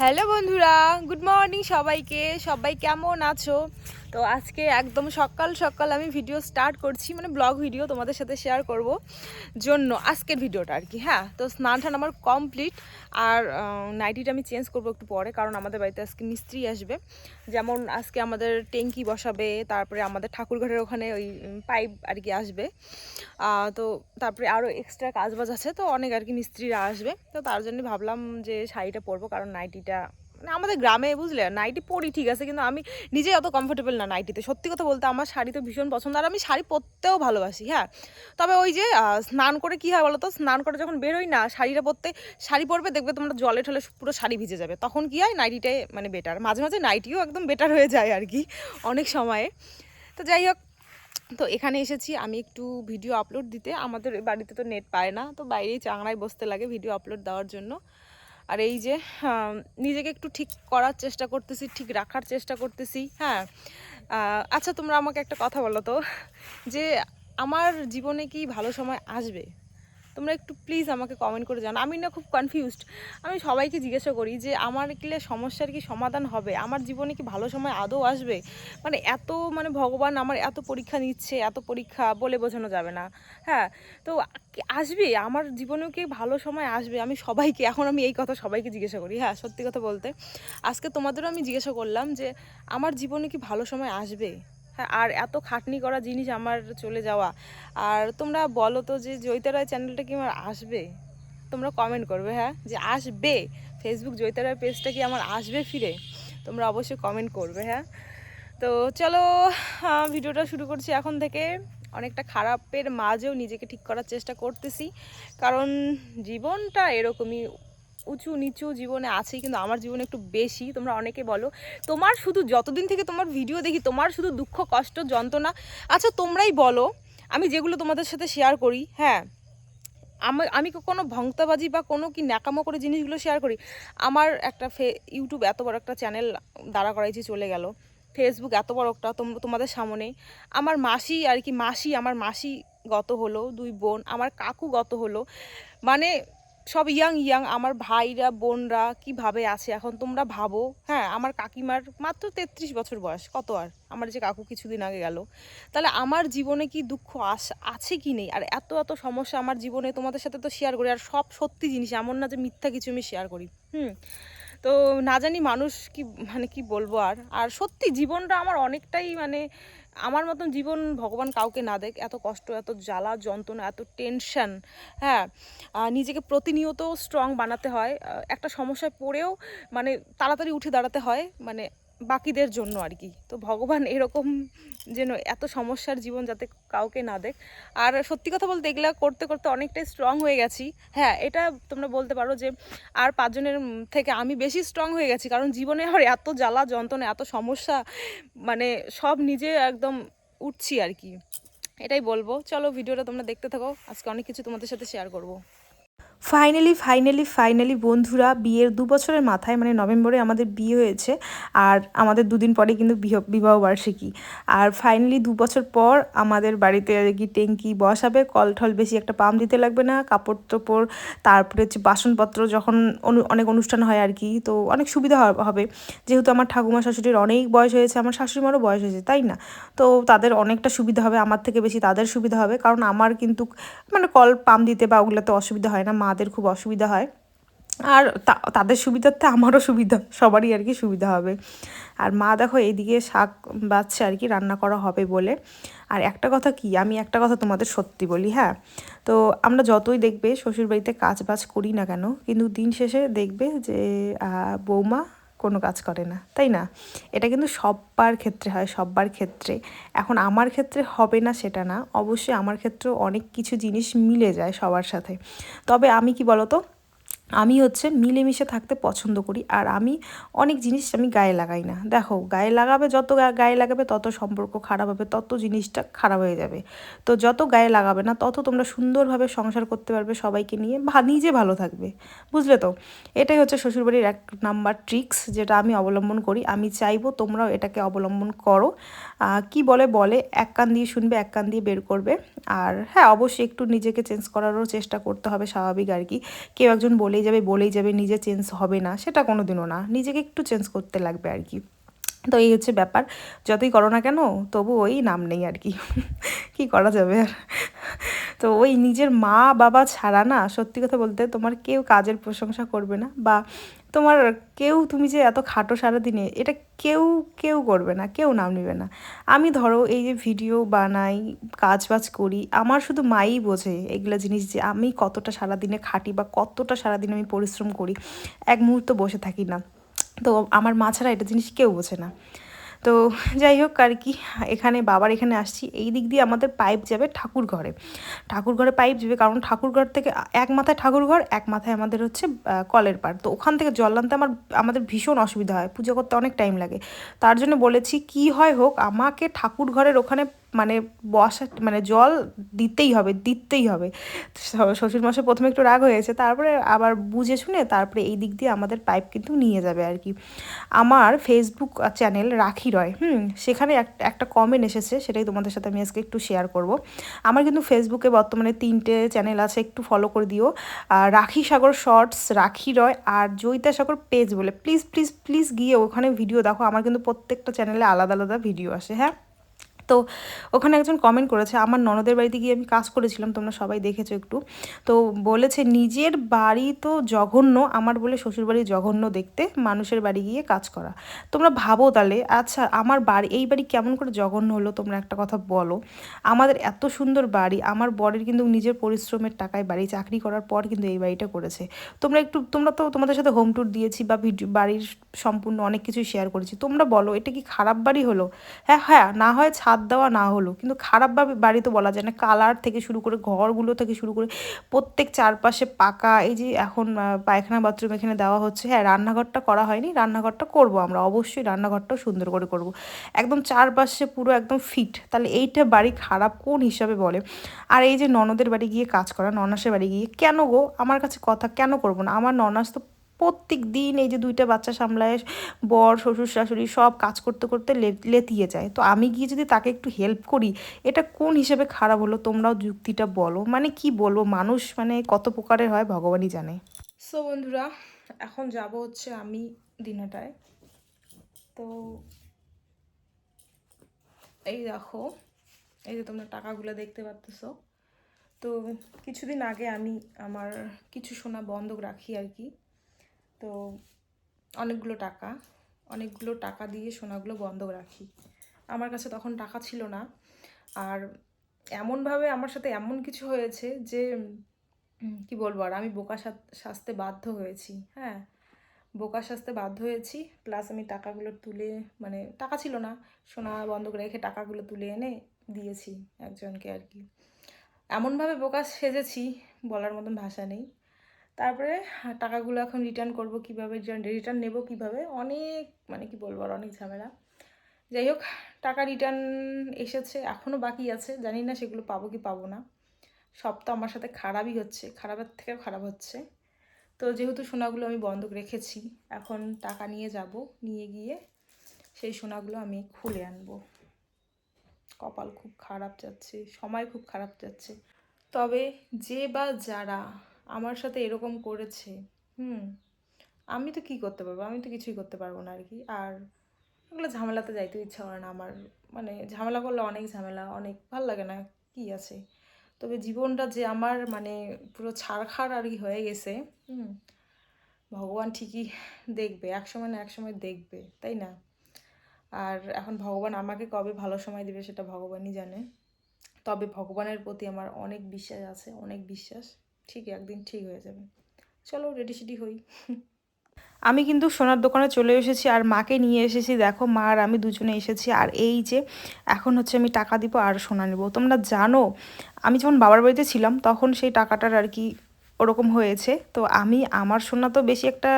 Hello বন্ধুরা good morning সবাইকে। সবাই কেমন আছো? তো আজকে একদম সকাল সকাল আমি ভিডিও স্টার্ট করছি মানে ব্লগ ভিডিও তোমাদের সাথে শেয়ার করব জন্য আজকের ভিডিওটা আর কি হ্যাঁ? তো স্নান টান আমার কমপ্লিট আর নাইটিটা আমি চেঞ্জ করব একটু পরে, কারণ আমাদের বাড়িতে আজকে মিস্ত্রি আসবে। যেমন আজকে আমাদের ট্যাঙ্কি বসাবে, তারপরে আমাদের ঠাকুরঘরের ওখানে ওই পাইপ আর কি আসবে। তো তারপরে আরও এক্সট্রা কাজবাজ আছে, তো অনেক আর কি মিস্ত্রিরা আসবে। তো তার জন্য ভাবলাম যে শাড়িটা পরবো, কারণ নাইটিটা আমাদের গ্রামে, বুঝলে? নাইটি পরি ঠিক আছে, কিন্তু আমি নিজে অত কমফোর্টেবল না নাইটিতে। সত্যি কথা বলতে আমার শাড়ি তো ভীষণ পছন্দ, আর আমি শাড়ি পরতেও ভালোবাসি হ্যাঁ? তবে ওই যে স্নান করে কী হয় বলো তো স্নান করে যখন বেরোই না, শাড়িটা পরতে, শাড়ি পরবে, দেখবে তোমরা জলে ঠলে পুরো শাড়ি ভিজে যাবে। তখন কী হয়? নাইটিটাই মানে বেটার মাঝে মাঝে নাইটিও একদম বেটার হয়ে যায় আর কি, অনেক সময়ে। তো যাই হোক, তো এখানে এসেছি। আমি একটু ভিডিও আপলোড দিতে। আমাদের বাড়িতে তো নেট পায় না, তো বাইরেই চাংড়ায় বসতে লাগে ভিডিও আপলোড দেওয়ার জন্য। আর এই যে নিজেকে একটু ঠিক করার চেষ্টা করতেছি, ঠিক রাখার চেষ্টা করতেছি হ্যাঁ। আচ্ছা তোমরা আমাকে একটা কথা বলো তো, যে আমার জীবনে কি ভালো সময় আসবে? তোমরা একটু প্লিজ আমাকে কমেন্ট করে জানো আমি না খুব কনফিউজড আমি সবাইকে জিজ্ঞাসা করি যে, আমার কি সমস্যার কি সমাধান হবে? আমার জীবনে কি ভালো সময় আদৌ আসবে? মানে এত মানে ভগবান আমার এত পরীক্ষা নিচ্ছে, এত পরীক্ষা বলে বোঝানো যাবে না। হ্যাঁ তো আসবে? আমার জীবনেও কি ভালো সময় আসবে? আমি সবাইকে, এখন আমি এই কথা সবাইকে জিজ্ঞাসা করি। হ্যাঁ সত্যি কথা বলতে। আজকে তোমাদেরও আমি জিজ্ঞাসা করলাম যে, আমার জীবনে কি ভালো সময় আসবে? আর এত খাটনি করা জিনিস আমার চলে যাওয়া। আর তোমরা বলো তো যে জয়িতারায় চ্যানেলটা কি আমার আসবে? তোমরা কমেন্ট করবে হ্যাঁ? যে আসবে? ফেসবুক জয়িতারায় পেজটা কি আমার আসবে ফিরে? তোমরা অবশ্যই কমেন্ট করবে হ্যাঁ? তো চলো ভিডিওটা শুরু করছি এখন থেকে। অনেকটা খারাপের মাঝেও নিজেকে ঠিক করার চেষ্টা করতেছি। কারণ জীবনটা এরকমই উঁচু নিচু জীবনে আছেই, কিন্তু আমার জীবনে একটু বেশি, তোমরা অনেকে বলো। তোমার শুধু যতদিন থেকে তোমার ভিডিও দেখি, তোমার শুধু দুঃখ, কষ্ট, যন্ত্রণা আচ্ছা তোমরাই বলো, আমি যেগুলো তোমাদের সাথে শেয়ার করি হ্যাঁ আমি আমি কোনো ভংতাবাজি বা কোনো কি ন্যাকামো করে জিনিসগুলো শেয়ার করি, আমার একটা ফে ইউটিউব এত বড় একটা চ্যানেল দাঁড়া করাইছি, চলে গেল। ফেসবুক এত বড় একটা, তোম- তোমাদের সামনে। আমার মাসি আর কি, মাসি, আমার মাসি গত হলো, দুই বোন, আমার কাকু গত হলো। মানে সব ইয়াং ইয়াং, আমার ভাইরা, বোনরা কীভাবে আছে এখন তোমরা ভাবো। হ্যাঁ আমার কাকিমার মাত্র তেত্রিশ বছর বয়স, কত আর? আমার যে কাকু কিছুদিন আগে গেল। তাহলে আমার জীবনে কি দুঃখ আস আছে কি নেই? আর এত এত সমস্যা আমার জীবনে তোমাদের সাথে তো শেয়ার করি, আর সব সত্যি জিনিস, এমন না যে মিথ্যা কিছু আমি শেয়ার করি। হুম, তো না জানি মানুষ কি মানে কি বলব আর? আর সত্যি জীবনটা আমার অনেকটাই মানে আমার মতন জীবন ভগবান কাউকে না দেখ, এত কষ্ট, এত জ্বালা, যন্ত্রণা, এত টেনশান হ্যাঁ নিজেকে প্রতিনিয়ত স্ট্রং বানাতে হয়। একটা সমস্যায় পড়েও মানে তাড়াতাড়ি উঠে দাঁড়াতে হয় মানে বাকিদের জন্য আর কি। তো ভগবান এরকম যেন এত সমস্যার জীবন যাতে কাউকে না দেখ। আর সত্যি কথা বলতে এগুলো করতে করতে অনেকটাই স্ট্রং হয়ে গেছি। হ্যাঁ এটা তোমরা বলতে পারো যে আর পাঁচজনের থেকে আমি বেশি স্ট্রং হয়ে গেছি। কারণ জীবনে আমার এত জ্বালা, যন্ত্রণা, এত সমস্যা মানে সব নিজে একদম উঠছি আর কি। এটাই বলব। চলো ভিডিওটা তোমরা দেখতে থাকো। আজকে অনেক কিছু তোমাদের সাথে শেয়ার করব। ফাইনালি ফাইনালি ফাইনালি বন্ধুরা, বিয়ের দু বছরের মাথায় মানে নভেম্বরে আমাদের বিয়ে হয়েছে, আর আমাদের দুদিন পরে কিন্তু বিহ- বিবাহ বার্ষিকী। আর ফাইনালি দু বছর পর আমাদের বাড়িতে আর কি ট্যাঙ্কি বসাবে কল ঠল বেশি একটা পাম্প দিতে লাগবে না, কাপড় টাপড় তারপরে হচ্ছে বাসনপত্র যখন অনু- অনেক অনুষ্ঠান হয় আর কি, তো অনেক সুবিধা হবে। যেহেতু আমার ঠাকুমা শাশুড়ির অনেক বয়স হয়েছে, আমার শাশুড়িমারও বয়স হয়েছে, তাই না? তো তাদের অনেকটা সুবিধা হবে, আমার থেকে বেশি তাদের সুবিধা হবে, কারণ আমার কিন্তু মানে কল পাম্প দিতে বা ওগুলোতে অসুবিধা হয় না মাদের খুব অসুবিধা হয়। আর তাদের সুবিধার্থে আমারও সুবিধা, সবারই আর কি সুবিধা হবে। আর মা দেখো এইদিকে শাক বাচ্ছে আর কি, রান্না করা হবে বলে। আর একটা কথা কি, আমি একটা কথা তোমাদের সত্যি বলি হ্যাঁ? তো আমরা যতই দেখবে শ্বশুরবাড়িতে কাজ বাজ করি না কেন, কিন্তু দিন শেষে দেখবে যে বৌমা কোনো কাজ করে না, তাই না? এটা কিন্তু সব্বার ক্ষেত্রে হয়, সব্বার ক্ষেত্রে। এখন আমার ক্ষেত্রে হবে না সেটা না, অবশ্যই আমার ক্ষেত্রেও অনেক কিছু জিনিস মিলে যায় সবার সাথে। তবে আমি কি বলতো আমি হচ্ছে মিলেমিশে থাকতে পছন্দ করি। আর আমি অনেক জিনিস আমি গায়ে লাগাই না। দেখো, গায়ে লাগাবে, যত গায়ে লাগাবে, তত সম্পর্ক খারাপ হবে, তত জিনিসটা খারাপ হয়ে যাবে। তো যত গায়ে লাগাবে না, তত তোমরা সুন্দরভাবে সংসার করতে পারবে সবাইকে নিয়ে, ভা, নিজে ভালো থাকবে। বুঝলে তো? এটাই হচ্ছে শ্বশুরবাড়ির এক নাম্বার ট্রিক্স যেটা আমি অবলম্বন করি। আমি চাইব তোমরাও এটাকে অবলম্বন করো। কি বলে? বলে, এক কান দিয়ে শুনবে, এক কান দিয়ে বের করবে। আর হ্যাঁ অবশ্যই একটু নিজেকে চেঞ্জ করারও চেষ্টা করতে হবে স্বাভাবিক আর কি। কেউ একজন বলে বলেই যাবে বলেই যাবে, নিজে চেঞ্জ হবে না, সেটা কোনো দিনও না। নিজেকে একটু চেঞ্জ করতে লাগবে আর কি। তো এই হচ্ছে ব্যাপার। যতই করো না কেন, তবু ওই নাম নেই আর কি। কি করা যাবে আর? তো ওই নিজের মা বাবা ছাড়া না, সত্যি কথা বলতে তোমার কেউ কাজের প্রশংসা করবে না বা তোমার কেউ, তুমি যে এত খাটো সারাদিনে, এটা কেউ কেউ করবে না, কেউ নাম নেবে না। আমি ধরো এই যে ভিডিও বানাই কাজ বাজ করি, আমার শুধু মাই বোঝে এগুলো জিনিস যে আমি কতটা সারাদিনে খাটি বা কতটা সারাদিন আমি পরিশ্রম করি। এক মুহূর্ত বসে থাকি না। তো আমার মা ছাড়া এটা জিনিস কেউ বোঝে না। তো যাই হোক আর কি, এখানে বাবার এখানে আসছি। এই দিক দিয়ে আমাদের পাইপ যাবে ঠাকুর ঘরে ঠাকুর ঘরে পাইপ যাবে কারণ ঠাকুর ঘর থেকে এক মাথায় ঠাকুর ঘর এক মাথায় আমাদের হচ্ছে কলের পাড়। তো ওখান থেকে জল আনতে আমার, আমাদের ভীষণ অসুবিধা হয়। পুজো করতে অনেক টাইম লাগে। তার জন্য বলেছি, কি হয় হোক, আমাকে ঠাকুর ঘরের ওখানে মানে বসা মানে জল দিতেই হবে দিতেই হবে। শ্বশুরমশাই প্রথমে একটু রাগ হয়েছে তারপরে আবার বুঝে শুনে তারপরে এই দিক দিয়ে আমাদের পাইপ কিন্তু নিয়ে যাবে আর কি। আমার ফেসবুক চ্যানেল রাখি রয়, হুম, সেখানে এক- একটা কমেন্ট এসেছে, সেটাই তোমাদের সাথে আমি আজকে একটু শেয়ার করব। আমার কিন্তু ফেসবুকে বর্তমানে তিনটে চ্যানেল আছে, একটু ফলো করে দিও। রাখি সাগর শর্টস রাখি রয় আর জয়িতা সাগর পেজ বলে। প্লিজ প্লিজ প্লিজ গিয়ে ওখানে ভিডিও দেখো, আমার কিন্তু প্রত্যেকটা চ্যানেলে আলাদা আলাদা ভিডিও আসে হ্যাঁ? তো ওখানে একজন কমেন্ট করেছে, আমার ননদের বাড়িতে গিয়ে আমি কাজ করেছিলাম, তোমরা সবাই দেখেছ একটু। তো বলেছে, নিজের বাড়ি তো জঘন্য, আমার বলে শ্বশুরবাড়ি জঘন্য দেখতে, মানুষের বাড়ি গিয়ে কাজ করা। তোমরা ভাবো তাহলে আচ্ছা আমার বাড়ি, এই বাড়ি কেমন করে জঘন্য হলো, তোমরা একটা কথা বলো। আমাদের এত সুন্দর বাড়ি, আমার বরের কিন্তু নিজের পরিশ্রমের টাকায় বাড়ি, চাকরি করার পর কিন্তু এই বাড়িটা করেছে। তোমরা একটু, তোমরা তো তোমাদের সাথে হোম ট্যুর দিয়েছি বা ভিডিও বাড়ির সম্পূর্ণ অনেক কিছু শেয়ার করেছি, তোমরা বলো, এটা কি খারাপ বাড়ি হলো? হ্যাঁ হ্যাঁ না হয় ছাদ দেওয়া না হলো। কিন্তু খারাপ বা- বাড়ি তো বলা যায় না, কালার থেকে শুরু করে, ঘরগুলো থেকে শুরু করে প্রত্যেক চারপাশে পাকা, এই যে এখন পায়খানা বাথরুম এখানে দেওয়া হচ্ছে। হ্যাঁ রান্নাঘরটা করা হয়নি, রান্নাঘরটা করব আমরা, অবশ্যই রান্নাঘরটাও সুন্দর করে করব। একদম চারপাশে পুরো একদম ফিট তাহলে এইটা বাড়ি খারাপ কোন হিসাবে বলে? আর এই যে ননদের বাড়ি গিয়ে কাজ করা, ননাসের বাড়ি গিয়ে কেন গো? আমার কাছে কথা কেন করব না? আমার ননাস তো প্রত্যেক দিন এই যে দুইটা বাচ্চা সামলায়, বর, শ্বশুর, শাশুড়ি সব কাজ করতে করতে লেতিয়ে যায়। তো আমি গিয়ে যদি তাকে একটু হেল্প করি, এটা কোন হিসেবে খারাপ হলো তোমরাও যুক্তিটা বলো। মানে কি বলব, মানুষ মানে কত প্রকারের হয় ভগবানই জানে। সো বন্ধুরা, এখন যাব হচ্ছে আমি দিনাটায় তো এই দেখো, এই যে তোমরা টাকাগুলো দেখতে পারতেছো। তো কিছুদিন আগে আমি আমার কিছু সোনা বন্ধক রাখি আর কি। তো অনেকগুলো টাকা অনেকগুলো টাকা দিয়ে সোনাগুলো বন্ধক রাখি। আমার কাছে তখন টাকা ছিল না। আর এমনভাবে আমার সাথে এমন কিছু হয়েছে যে কি বলব আর, আমি বোকা সাজ- সাজতে বাধ্য হয়েছি হ্যাঁ। বোকা সাজতে বাধ্য হয়েছি প্লাস আমি টাকাগুলো তুলে মানে টাকা ছিল না, সোনা বন্ধক রেখে টাকাগুলো তুলে এনে দিয়েছি একজনকে আর কি। এমনভাবে বোকা সেজেছি বলার মতন ভাষা নেই। তারপরে টাকাগুলো এখন রিটার্ন করব কীভাবে, রিটার্ন নেব কীভাবে? অনেক মানে কি বলব আর, অনেক ঝামেলা। যাই হোক, টাকা রিটার্ন এসেছে এখনও বাকি আছে। জানি না সেগুলো পাবো কি পাবো না। সব তো আমার সাথে খারাপই হচ্ছে, খারাপের থেকেও খারাপ হচ্ছে। তো যেহেতু সোনাগুলো আমি বন্ধক রেখেছি, এখন টাকা নিয়ে যাব, নিয়ে গিয়ে সেই সোনাগুলো আমি খুলে আনব। কপাল খুব খারাপ যাচ্ছে, সময় খুব খারাপ যাচ্ছে। তবে যে বা যারা আমার সাথে এরকম করেছে, হুম, আমি তো কী করতে পারব? আমি তো কিছুই করতে পারব না আর কি আর ওগুলো ঝামেলাতে যাইতে ইচ্ছা করে না আমার। মানে ঝামেলা করলে অনেক ঝামেলা, অনেক ভালো লাগে না কি আছে। তবে জীবনটা যে আমার মানে পুরো ছাড়খাড় আর কি হয়ে গেছে, হুম, ভগবান ঠিকই দেখবে, এক সময় না এক সময় দেখবে, তাই না? আর এখন ভগবান আমাকে কবে ভালো সময় দেবে সেটা ভগবানই জানে। তবে ভগবানের প্রতি আমার অনেক বিশ্বাস আছে, অনেক বিশ্বাস। ঠিক, একদিন ঠিক হয়ে যাবে। চলো রেডি সেডি হই। আমি কিন্তু সোনার দোকানে চলে এসেছি আর মাকে নিয়ে এসেছি। দেখো মা আর আমি দুজনে এসেছি। আর এই যে এখন হচ্ছে আমি টাকা দিব আর সোনা নেব। তোমরা জানো, আমি যখন বাবার বাড়িতে ছিলাম, তখন সেই টাকাটার আর কি ওরকম হয়েছে। তো আমি, আমার সোনা তো বেশি একটা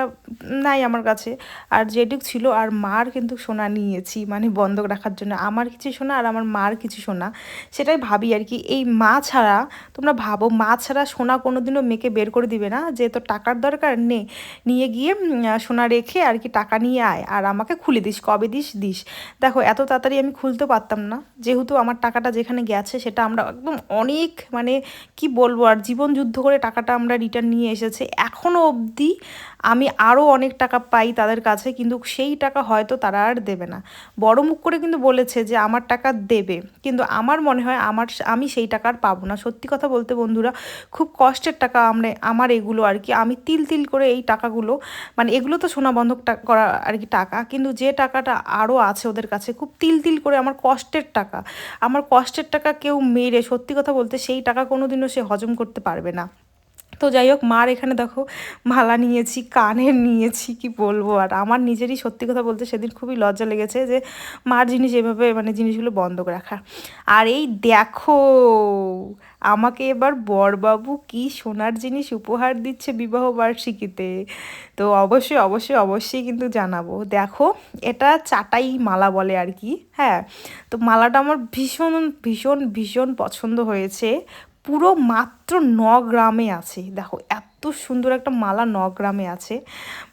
নাই আমার কাছে। আর যেটুক ছিল, আর মার কিন্তু সোনা নিয়েছি মানে বন্ধক রাখার জন্য। আমার কিছু সোনা আর আমার মার কিছু সোনা, সেটাই ভাবি আর কি। এই মা ছাড়া, তোমরা ভাবো, মা ছাড়া সোনা কোনোদিনও মেয়েকে বের করে দিবে না। যে তোর টাকার দরকার, নে। নিয়ে গিয়ে সোনা রেখে আর কি টাকা নিয়ে আয়। আর আমাকে খুলে দিস, কবে দিস দিস। দেখো, এত তাড়াতাড়ি আমি খুলতে পারতাম না। যেহেতু আমার টাকাটা যেখানে গেছে, সেটা আমরা একদম অনেক মানে কি বলব? আর জীবন যুদ্ধ করে টাকাটা আমরা আমরা রিটার্ন নিয়ে এসেছে। এখনও অবধি আমি আরও অনেক টাকা পাই তাদের কাছে, কিন্তু সেই টাকা হয়তো তারা আর দেবে না। বড় মুখ করে কিন্তু বলেছে যে, আমার টাকা দেবে। কিন্তু আমার মনে হয় আমার আমি সেই টাকা আর পাবো না। সত্যি কথা বলতে বন্ধুরা, খুব কষ্টের টাকা আমরা আমার এগুলো আর কি। আমি তিল তিল করে এই টাকাগুলো মানে এগুলো তো সোনা বন্ধক করা আর কি টাকা, কিন্তু যে টাকাটা আরও আছে ওদের কাছে, খুব তিল তিল করে আমার কষ্টের টাকা। আমার কষ্টের টাকা কেউ মেরে, সত্যি কথা বলতে সেই টাকা কোনোদিনও সে হজম করতে পারবে না। তো যাই হোক, মার এখানে দেখো, মালা নিয়েছি, কানের নিয়েছি, কি বলব? আর আমার নিজেরই সত্যি কথা বলতে সেদিন খুবই লজ্জা লেগেছে যে মার জিনিস এভাবে মানে জিনিসগুলো বন্ধ রাখা। আর এই দেখো, আমাকে এবার বরবাবু কি সোনার জিনিস উপহার দিচ্ছে বিবাহ বার্ষিকীতে? তো অবশ্যই অবশ্যই অবশ্যই কিন্তু জানাব। দেখো, এটা চাটাই মালা বলে আর কি হ্যাঁ? তো মালাটা আমার ভীষণ ভীষণ ভীষণ পছন্দ হয়েছে। পুরো মাত্র ন গ্রামে আছে। দেখো, এত সুন্দর একটা মালা ন গ্রামে আছে।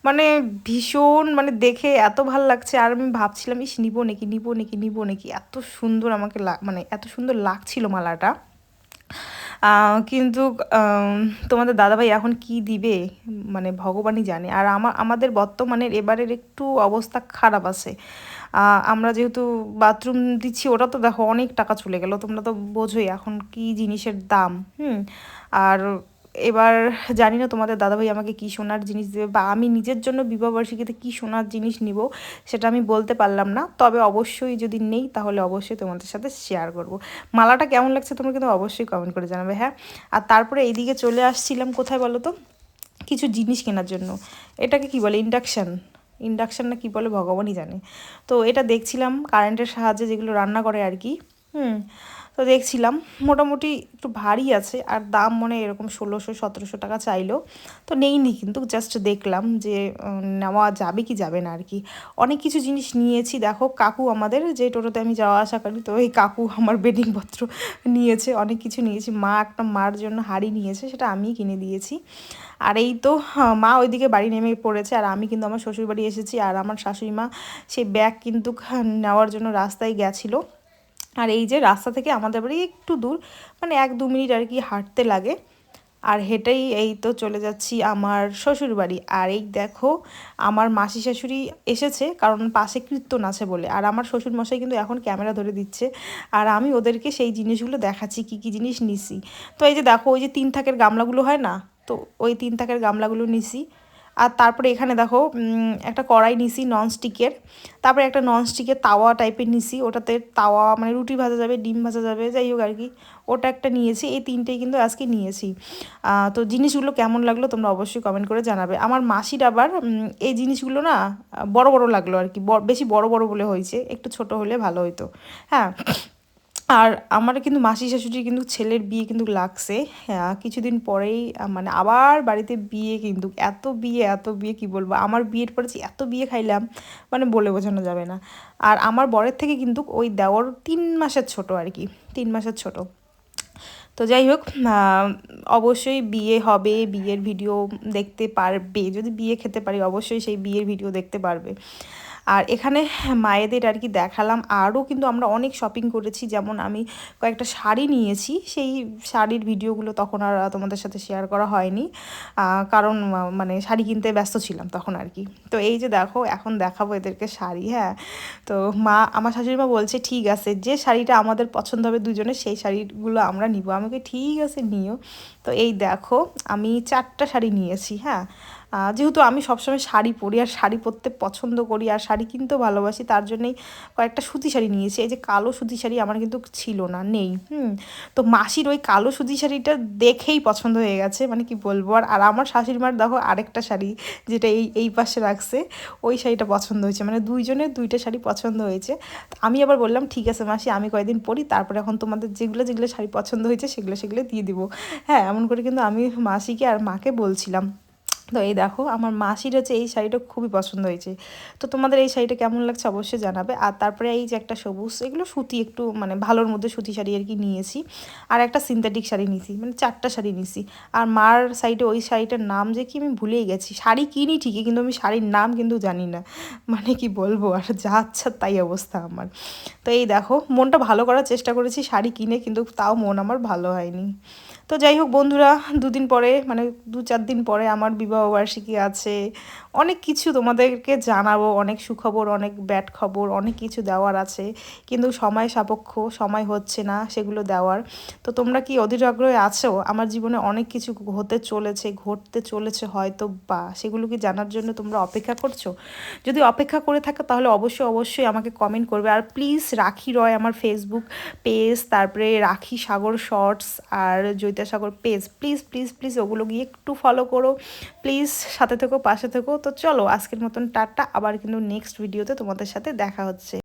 মানে ভীষণ মানে দেখে এত ভালো লাগছে। আর আমি ভাবছিলাম, ইস, নিবো নাকি নিবো নাকি নিবো নাকি? এত সুন্দর আমাকে মানে এত সুন্দর লাগছিল মালাটা। কিন্তু তোমাদের দাদাভাই এখন কি দিবে? মানে ভগবানই জানে। আর আমার আমাদের বর্তমানের, এবারের একটু অবস্থা খারাপ আছে। আমরা যেহেতু বাথরুম দিচ্ছি, ওটা তো দেখো অনেক টাকা চলে গেল, তোমরা তো বোঝোই এখন কি জিনিসের দাম, হুম? আর এবার জানি না তোমাদের দাদাভাই আমাকে কি সোনার জিনিস দেবে, বা আমি নিজের জন্য বিবাহবার্ষিকীতে কি সোনার জিনিস নিব, সেটা আমি বলতে পারলাম না। তবে অবশ্যই যদি নেই, তাহলে অবশ্যই তোমাদের সাথে শেয়ার করব। মালাটা কেমন লাগছে তোমরা কিন্তু অবশ্যই কমেন্ট করে জানাবে হ্যাঁ? আর তারপরে এইদিকে চলে আসছিলাম, কোথায় বলো তো? কিছু জিনিস কেনার জন্য। এটাকে কি বলে? ইন্ডাকশান ইন্ডাকশান না কী বলে ভগবানই জানে। তো এটা দেখছিলাম কারেন্টের সাহায্যে যেগুলো রান্না করে আর কি। হুম। তো দেখছিলাম মোটামুটি একটু ভারী আছে আর দাম মনে এরকম ষোলোশো সতেরোশো টাকা চাইলো তো নেইনি কিন্তু জাস্ট দেখলাম যে নেওয়া যাবে কি যাবে না আর কি। অনেক কিছু জিনিস নিয়েছি দেখো কাকু আমাদের যে টোটোতে আমি যাওয়া আসা করি তো এই কাকু আমার বেডিংপত্র নিয়েছে অনেক কিছু নিয়েছি। মা একটা মার জন্য হাড়ি নিয়েছে সেটা আমিই কিনে দিয়েছি। আর এই তো হ্যাঁ, মা ওইদিকে বাড়ি নেমে পড়েছে আর আমি কিন্তু আমার শ্বশুর বাড়ি এসেছি আর আমার শাশুড়ি মা সেই ব্যাগ কিন্তু নেওয়ার জন্য রাস্তায় গেছিল। আর এই যে রাস্তা থেকে আমাদের বাড়ি একটু দূর মানে এক দু মিনিট আর কি হাঁটতে লাগে। আর হেঁটেই এই তো চলে যাচ্ছি আমার শ্বশুর বাড়ি। আর এই দেখো, আমার মাসি শাশুড়ি এসেছে, কারণ পাশে কীর্তন আছে বলে। আর আমার শ্বশুর মশাই কিন্তু এখন ক্যামেরা ধরে দিচ্ছে। আর আমি ওদেরকে সেই জিনিসগুলো দেখাচ্ছি, কি কি জিনিস নিছি। তো এই যে দেখো, ওই যে তিন থাকের গামলাগুলো হয় না? তো ওই তিন থাকের গামলাগুলো নিছি। আর তারপরে এখানে দেখো একটা কড়াই নিছি ননস্টিকের তারপরে একটা ননস্টিকের তাওয়া টাইপের নিছি, ওটাতে তাওয়া মানে রুটি ভাজা যাবে, ডিম ভাজা যাবে, যাই হোক আর কি। ওটা একটা নিয়েছি, এই তিনটেই কিন্তু আজকে নিয়েছি। তো জিনিসগুলো কেমন লাগল তোমরা অবশ্যই কমেন্ট করে জানাবে। আমার মাসির আবার এই জিনিসগুলো না, বড় বড় লাগল আর কি বেশি বড় বড় বলে হয়েছে, একটু ছোট হলে ভালো হতো হ্যাঁ আর আমার কিন্তু মাসি শাশুড়ির কিন্তু ছেলের বিয়ে কিন্তু লাগছে। হ্যাঁ, কিছুদিন পরেই মানে আবার বাড়িতে বিয়ে কিন্তু এত বিয়ে এত বিয়ে কি বলব? আমার বিয়ের পরে যে এত বিয়ে খাইলাম মানে বলে বোঝানো যাবে না। আর আমার বরের থেকে কিন্তু ওই দেওর তিন মাসের ছোট আর কি তিন মাসের ছোট। তো যাই হোক অবশ্যই বিয়ে হবে বিয়ের ভিডিও দেখতে পারবে। যদি বিয়ে খেতে পারি অবশ্যই সেই বিয়ের ভিডিও দেখতে পারবে। আর এখানে মায়েদের আর কি দেখালাম। আরও কিন্তু আমরা অনেক শপিং করেছি। যেমন আমি কয়েকটা শাড়ি নিয়েছি। সেই শাড়ির ভিডিওগুলো তখন আর তোমাদের সাথে শেয়ার করা হয়নি। কারণ মানে শাড়ি কিনতে ব্যস্ত ছিলাম তখন আর কি। তো এই যে দেখো, এখন দেখাবো এদেরকে শাড়ি হ্যাঁ? তো মা, আমার শাশুড়ি মা বলছে, ঠিক আছে, যে শাড়িটা আমাদের পছন্দ হবে দুজনের, সেই শাড়িগুলো আমরা নিব। আমাকে ঠিক আছে, নিও। তো এই দেখো, আমি চারটা শাড়ি নিয়েছি হ্যাঁ? যেহেতু আমি সবসময় শাড়ি পরি আর শাড়ি পরতে পছন্দ করি আর শাড়ি কিনতেও ভালোবাসি, তার জন্যই কয়েকটা সুতি শাড়ি নিয়েছি। এই যে কালো সুতি শাড়ি আমার কিন্তু ছিল না, নেই, হুম। তো মাসির ওই কালো সুতি শাড়িটা দেখেই পছন্দ হয়ে গেছে মানে কি বলব? আর আর আমার শাশুড়ি মার দেখো আরেকটা শাড়ি যেটা এই এই পাশে রাখছে, ওই শাড়িটা পছন্দ হয়েছে মানে দুইজনের দুইটা শাড়ি পছন্দ হয়েছে। আমি আবার বললাম, ঠিক আছে মাসি, আমি কয়েকদিন পরি, তারপরে এখন তোমাদের যেগুলো যেগুলো শাড়ি পছন্দ হয়েছে, সেগুলো সেগুলো দিয়ে দিব। হ্যাঁ এমন করে কিন্তু আমি মাসিকে আর মাকে বলছিলাম। তো এই দেখো, আমার মাসির হচ্ছে এই শাড়িটা খুবই পছন্দ হয়েছে। তো তোমাদের এই শাড়িটা কেমন লাগছে অবশ্যই জানাবে। আর তারপরে এই যে একটা সবুজ, এগুলো সুতি একটু মানে ভালোর মধ্যে সুতি শাড়ি আর কি নিয়েছি। আর একটা সিনথেটিক শাড়ি নিয়েছি মানে চারটা শাড়ি নিয়েছি। আর মার সাইডে ওই শাড়িটার নাম যে কি আমি ভুলেই গেছি। শাড়ি কিনি ঠিকই, কিন্তু আমি শাড়ির নাম কিন্তু জানি না। মানে কি বলব, আর যা আচ্ছা তাই অবস্থা আমার। তো এই দেখো, মনটা ভালো করার চেষ্টা করেছি শাড়ি কিনে, কিন্তু তাও মন আমার ভালো হয়নি। তো যাই হোক বন্ধুরা, দুদিন পরে মানে দু চার দিন পরে আমার বিবাহবার্ষিকী আছে। অনেক কিছু তোমাদেরকে জানাব, অনেক সুখবর, অনেক ব্যাড খবর, অনেক কিছু দেওয়ার আছে। কিন্তু সময় সাপেক্ষ, সময় হচ্ছে না সেগুলো দেওয়ার। তো তোমরা কি অধীর আগ্রহে আছো? আমার জীবনে অনেক কিছু হতে চলেছে, ঘটতে চলেছে হয়তো বা। সেগুলো কি জানার জন্য তোমরা অপেক্ষা করছ? যদি অপেক্ষা করে থাকো তাহলে অবশ্যই অবশ্যই আমাকে কমেন্ট করবে। আর প্লিজ রাখি রয় আমার ফেসবুক পেজ তারপরে Rakhi Sagar shorts R Joyita Sagar page please please please ওগুলো গিয়ে একটু ফলো করো। প্লিজ, সাথে থেকো, পাশে থেকো। তো চলো, আজকের মতন টাটা। আবার কিন্তু নেক্সট ভিডিওতে তোমাদের সাথে দেখা হচ্ছে।